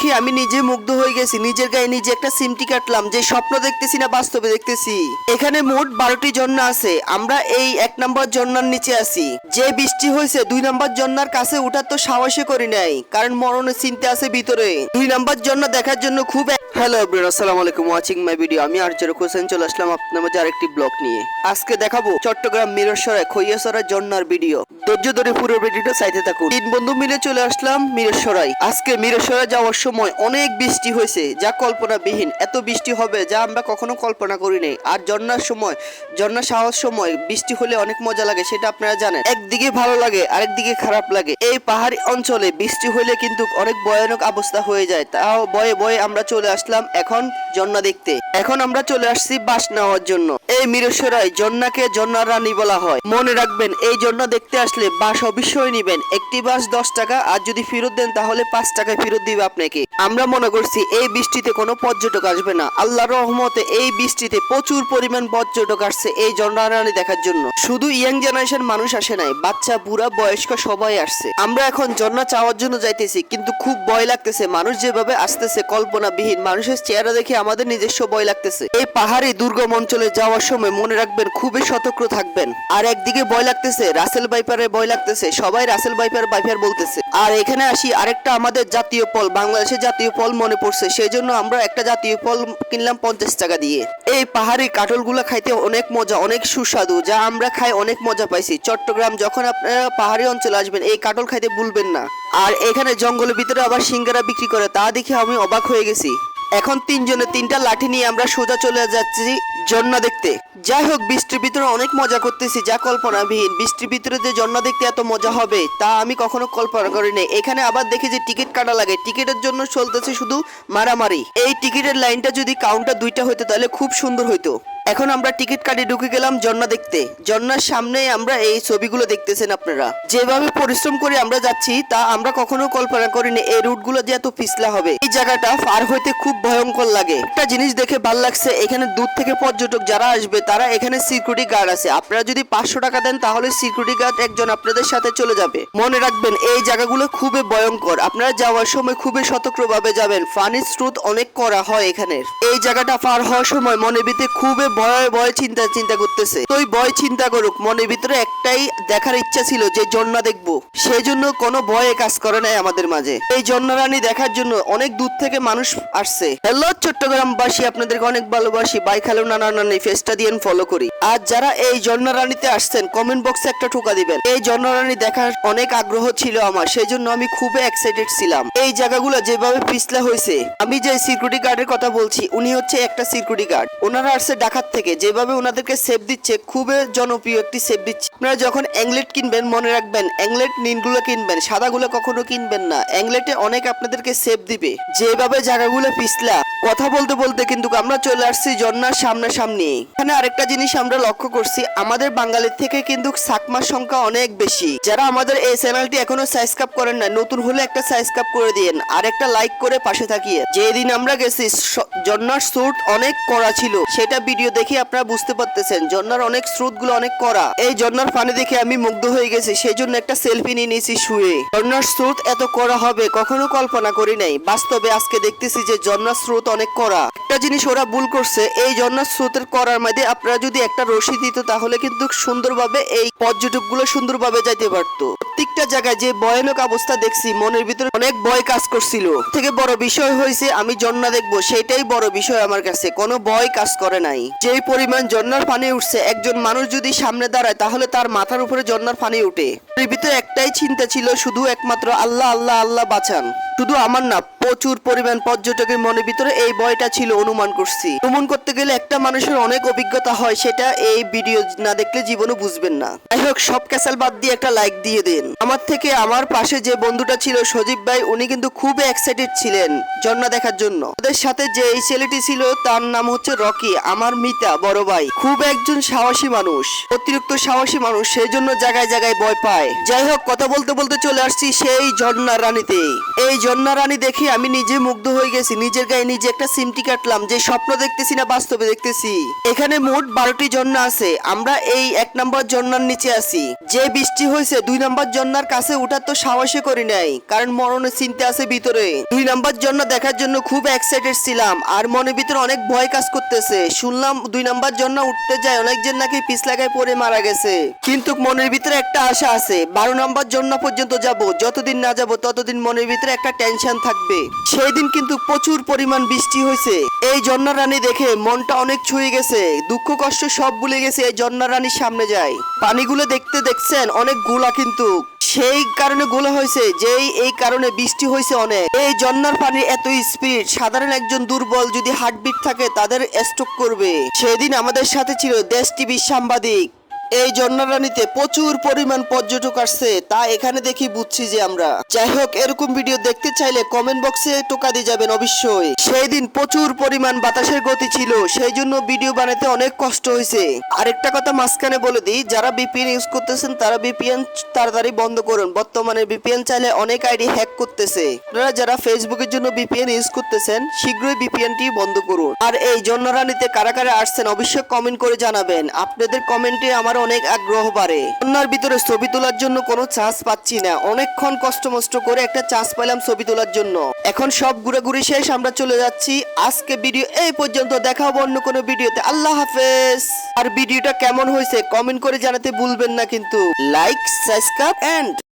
কি আমি নিজে মুগ্ধ হয়ে গেছি। নিজের গায়ে নিজে একটা সিমটি কাটলাম যে স্বপ্ন দেখতেছি না, বাস্তবে দেখতেছি। এখানে মোট বারোটি জন্না আছে। আমরা এই এক নম্বর জন্নার নিচে আছি। যে বৃষ্টি হয়েছে, দুই নম্বর জন্নার কাছে উঠার তো সাহসে করি নাই, কারণ মরণের চিন্তা আছে ভিতরে। দুই নম্বর জন্না দেখার জন্য খুব হ্যালো এভরিওয়ান আসসালামু আলাইকুম ওয়াচিং মাই ভিডিও আমি আরজর হোসেন, চলে আসলাম আপনার মাঝে আরেকটি ব্লগ নিয়ে। আজকে দেখাবো চট্টগ্রাম মিরসরায় খৈয়াসরা জন্নার ভিডিও ধৈর্য ধরে পুরো ভিডিওটা চাইতে থাকুন। তিন বন্ধু মিলে চলে আসলাম মিরসরাই আজকে মিরসরাই যাওয়ার সময় অনেক বৃষ্টি হয়েছে, যা কল্পনাবিহীন। এত বৃষ্টি হবে যা আমরা কখনো কল্পনা করি নাই। আর জন্নার সময় জন্না সাহস সময় বৃষ্টি হলে অনেক মজা লাগে, সেটা আপনারা জানেন। একদিকে ভালো লাগে, আরেকদিকে খারাপ লাগে। এই পাহাড়ি অঞ্চলে বৃষ্টি হলে কিন্তু অনেক ভয়ানক অবস্থা হয়ে যায়। তাও বয়ে বয়ে আমরা চলে আসলাম এখন জন্না দেখতে। এখন আমরা চলে আসছি বাস নেওয়ার জন্য। এই মিরেশ্বরাই জন্নাকে জন্নার রানী বলা হয়। মনে রাখবেন, এই জন্না দেখতে আসলে বাস অবশ্যই নিবেন। একটি বাস দশ টাকা, আর যদি ফেরত দেন তাহলে পাঁচ টাকায় ফেরত দিবে আপনাকে। আমরা মনে করছি, এই বৃষ্টিতে কোনো পর্যটক আসবে না। আল্লাহর রহমতে এই বৃষ্টিতে প্রচুর পরিমাণ পর্যটক আসছে এই জন্না রানী দেখার জন্য। শুধু ইয়াং জেনারেশন মানুষ আসে নাই, বাচ্চা, বুড়া, বয়স্ক সবাই আসছে। আমরা এখন জন্না চাওয়ার জন্য যাইতেছি, কিন্তু খুব ভয় লাগতেছে। মানুষ যেভাবে আসতেছে, কল্পনাবিহীন মানুষের চেহারা দেখে আমাদের নিজস্ব ভয় লাগতেছে। এই পাহাড়ি দুর্গম অঞ্চলে যাওয়ার সময় মনে রাখবেন খুবই সতর্ক থাকবেন। আর একদিকে ভয় লাগতেছে, রাসেল বাইপারে ভয় লাগতেছে, সবাই রাসেল বাইপার বাইপার বলতেছে। আর এখানে আসি, আরেকটা আমাদের জাতীয় ফল, বাংলাদেশের জাতীয় ফল মনে পড়ছে সেই জন্য আমরা একটা জাতীয় ফল কিনলাম পঞ্চাশ টাকা দিয়ে। এই পাহাড়ি কাঠলগুলো খাইতে অনেক মজা, অনেক সুস্বাদু, যা আমরা খাই অনেক মজা পাইছি। চট্টগ্রাম যখন আপনারা পাহাড়ি অঞ্চলে আসবেন, এই কাঠল খাইতে ভুলবেন না। আর এখানে জঙ্গলের ভিতরে আবার সিঙ্গারা বিক্রি করে, তা দেখে আমি অবাক হয়ে গেছি। এখন তিনজনে তিনটা লাঠি নিয়ে আমরা সোজা চলে যাচ্ছি জন্না দেখতে। যাই হোক, বৃষ্টির ভিতরে অনেক মজা করতেছি, যা কল্পনাবিহীন। বৃষ্টির ভিতরে যে জন্না দেখতে এত মজা হবে, তা আমি কখনো কল্পনা করিনি এখানে আবার দেখি যে টিকিট কাটা লাগে। টিকিটের জন্য চলতেছে শুধু মারামারি। এই টিকিটের লাইনটা যদি কাউন্টার দুইটা হইতো, তাহলে খুব সুন্দর হইতো। এখন আমরা টিকিট কাটে ঢুকে গেলাম জন্না দেখতে। জন্নার সামনে আমরা এই ছবিগুলো দেখতেছেন আপনারা। যেভাবে পরিশ্রম করে আমরা যাচ্ছি, তা আমরা কখনো কল্পনা করিনি এই রুটগুলো যে এত পিছলা হবে। এই জায়গাটা পার হইতে খুব ভয়ঙ্কর লাগে। একটা জিনিস দেখে ভালো লাগছে, এখানে দূর থেকে পর্যটক যারা আসবে, তারা এখানে সিকিউরিটি গার্ড আছে। আপনারা যদি পাঁচশো টাকা দেন, তাহলে সিকিউরিটি গার্ড একজন আপনাদের সাথে চলে যাবে। মনে রাখবেন, এই জায়গাগুলো খুবই ভয়ঙ্কর। আপনারা যাওয়ার সময় খুবই সতর্কভাবে যাবেন। পানির স্রোত অনেক করা হয় এখানে এই জায়গাটা পার হওয়ার সময় মনের ভিতরে খুবই ভয় ভয় চিন্তা চিন্তা করতেছে। তো ভয় চিন্তা করুক, মনের ভিতরে একটাই দেখার ইচ্ছা ছিল যে জন্না দেখব। সেই জন্য কোনো ভয়ে কাজ করে নাই আমাদের মাঝে। এই জন্না রানী দেখার জন্য অনেক দূর থেকে মানুষ আসছে। হ্যালো চট্টগ্রামবাসী, আপনাদেরকে অনেক ভালোবাসি। বাই খালো, নানা, নানি, ফেসটা দিয়ে ফলো করি। আর যারা এই রানীতে আসছেন কমেন্ট বক্সে একটা ঠোকা দিবেন। এই রানী দেখার অনেক আগ্রহ ছিল আমার সেই জন্য আমি খুবই এক্সাইটেড ছিলাম। এই জায়গাগুলো যেভাবে পিছলা হয়েছে, আমি যে সিকিউরিটি গার্ডের কথা বলছি, উনি হচ্ছে একটা সিকিউরিটি গার্ড ওনারা আসছে ডাকাত থেকে, যেভাবে ওনাদেরকে সেভ দিচ্ছে, খুবই জনপ্রিয় একটি সেভ দিচ্ছে। আপনারা যখন অ্যাংলেট কিনবেন, মনে রাখবেন অ্যাংলেট নীলগুলো কিনবেন, সাদাগুলো কখনো কিনবেন না। অ্যাংলেটে অনেক আপনাদেরকে সেভ দিবে। যেভাবে জায়গাগুলো পিছলা, কথা বলতে বলতে কিন্তু আমরা চলে আসছি জন্নার সামনাসামনি। এখানে আরেকটা জিনিস আমরা লক্ষ্য করছি, আমাদের বাঙালির থেকে কিন্তু সাকমার সংখ্যা অনেক বেশি। যারা আমাদের এই চ্যানেলটি এখনও সাবস্ক্রাইব করেন না নতুন হলে একটা সাবস্ক্রাইব করে দিন আর একটা লাইক করে পাশে থাকিয়ে। যেদিন আমরা গেছি জন্নার স্রোত অনেক করা ছিল। সেটা ভিডিও দেখে আপনারা বুঝতে পারতেছেন জন্নার অনেক স্রোতগুলো অনেক করা এই জন্নার পানি দেখে আমি মুগ্ধ হয়ে গেছি সেই জন্য একটা সেলফি নিয়ে নিয়েছি শুয়ে। জন্নার স্রোত এত করা হবে, কখনো কল্পনা করি নাই। বাস্তবে আজকে দেখতেছি যে জন্নার স্রোত অনেক করা একটা জিনিস ওরা ভুল করছে, এই জন্নার স্রোতের করার মধ্যে আপনারা যদি একটা রশি দিত তাহলে কিন্তু সুন্দরভাবে এই পর্যটকগুলো সুন্দরভাবে যাইতে পারতো। প্রত্যেকটা জায়গায় যে ভয়ানক অবস্থা দেখছি, মনের ভিতরে অনেক ভয় কাজ করছিল। থেকে বড় বিষয় হয়েছে আমি জন্না দেখব সেটাই বড় বিষয় আমার কাছে, কোনো ভয় কাজ করে নাই। যেই পরিমাণ জন্নার পানি উঠছে, একজন মানুষ যদি সামনে দাঁড়ায়, তাহলে তার মাথার উপরে জন্নার পানি উঠে। ভিতরে একটাই চিন্তা ছিল শুধু একমাত্র আল্লাহ আল্লাহ আল্লাহ বাঁচান। শুধু আমার না, প্রচুর পরিমাণ পর্যটকের মনের ভিতরে এই ভয়টা ছিল অনুমান করছি। ভ্রমণ করতে গেলে একটা মানুষের অনেক অভিজ্ঞতা হয়, সেটা এই ভিডিও না দেখলে জীবনে বুঝবেন না। যাই হোক, সব ক্যাসাল বাদ দিয়ে একটা লাইক দিয়ে দিন। আমার থেকে আমার পাশে যে বন্ধুটা ছিল সজীব ভাই, উনি কিন্তু খুব এক্সাইটেড ছিলেন জন্না দেখার জন্য। ওদের সাথে যে এই ছেলেটি ছিল, তার নাম হচ্ছে রকি, আমার মিতা, বড় ভাই। খুব একজন সাহসী মানুষ, অতিরিক্ত সাহসী মানুষ, সেই জন্য জায়গায় জায়গায় ভয় পায়। যায়। যাই হোক, কথা বলতে বলতে চলে আসছি সেই ঝর্ণা রানীতে। এই ঝর্ণা রানী দেখে আমি নিজে মুগ্ধ হয়ে গেছি। নিজের গায়ে নিজে একটা সিমটি কাটলাম যে স্বপ্ন দেখতেছি না, বাস্তবে দেখতেছি। এখানে মোট বারোটি ঝর্ণা আছে। আমরা এই এক নম্বর ঝর্ণার নিচে আছি। যে বৃষ্টি হয়েছে, দুই নম্বর ঝর্ণার কাছে উঠার তো সাহসে করি নাই, কারণ মরণের চিন্তা আছে ভিতরে। দুই নম্বর ঝর্ণা দেখার জন্য খুব এক্সাইটেড ছিলাম, আর মনের ভিতরে অনেক ভয় কাজ করতেছে। শুনলাম দুই নম্বর ঝর্ণা উঠতে যায়, অনেকজন নাকি পিছ লাগায় পড়ে মারা গেছে। কিন্তু মনের ভিতরে একটা আশা আছে বারো নম্বর ঝর্ণা পর্যন্ত যাব, যতদিন না যাব ততদিন মনের ভিতরে একটা টেনশন থাকবে। সেই দিন কিন্তু প্রচুর পরিমাণ বৃষ্টি হয়েছে। এই ঝর্ণা রানী দেখে মনটা অনেক ছুঁয়ে গেছে। দুঃখ কষ্ট সব ভুলে গেছে এই ঝর্ণা রানীর সামনে যায়। পানিগুলো দেখতে দেখছেন অনেক গোলা কিন্তু। সেই কারণে গোলা হয়েছে, যেই এই কারণে বৃষ্টি হয়েছে অনেক। এই ঝর্ণার পানির এত স্পিড সাধারণ একজন দুর্বল যদি হার্টবিট থাকে তাদের স্ট্রোক করবে। সেদিন আমাদের সাথে ছিল দেশ টিভির সাংবাদিক। এই জন্নারানিতে প্রচুর পরিমাণ পর্যটক আসছে, তা এখানে দেখি বুঝছি যে আমরা। যাই হোক, এরকম ভিডিও দেখতে চাইলে কমেন্ট বক্সে টোকা দিয়ে যাবেন অবশ্যই। সেই দিন প্রচুর পরিমাণ বাতাসের গতি ছিল, সেই জন্য ভিডিও বানাতে অনেক কষ্ট হয়েছে। আরেকটা কথা মাঝখানে বলে দিই, যারা বিপিএন ইউজ করতেছেন, তারা বিপিএন তাড়াতাড়ি বন্ধ করুন। বর্তমানে বিপিএন চাইলে অনেক আইডি হ্যাক করতেছে। আপনারা যারা ফেসবুকের জন্য বিপিএন ইউজ করতেছেন, শীঘ্রই বিপিএনটি বন্ধ করুন। আর এই জন্নারানিতে কারা কারা আসছেন, অবশ্যই কমেন্ট করে জানাবেন। আপনাদের কমেন্টে আমার অনেক আগ্রহ বাড়ে। বন্যার ভিতরে ছবি তোলার জন্য কোনো চান্স পাচ্ছি না। অনেকক্ষণ কষ্ট মষ্ট করে একটা চান্স পেলাম ছবি তোলার জন্য। এখন সব ঘুরাঘুরি শেষ, আমরা চলে যাচ্ছি। আজকে ভিডিও এই পর্যন্ত, দেখা হবে অন্য কোনো ভিডিওতে। আল্লাহ হাফেজ। আর ভিডিওটা কেমন হয়েছে কমেন্ট করে জানাতে ভুলবেন না কিন্তু। Like subscribe and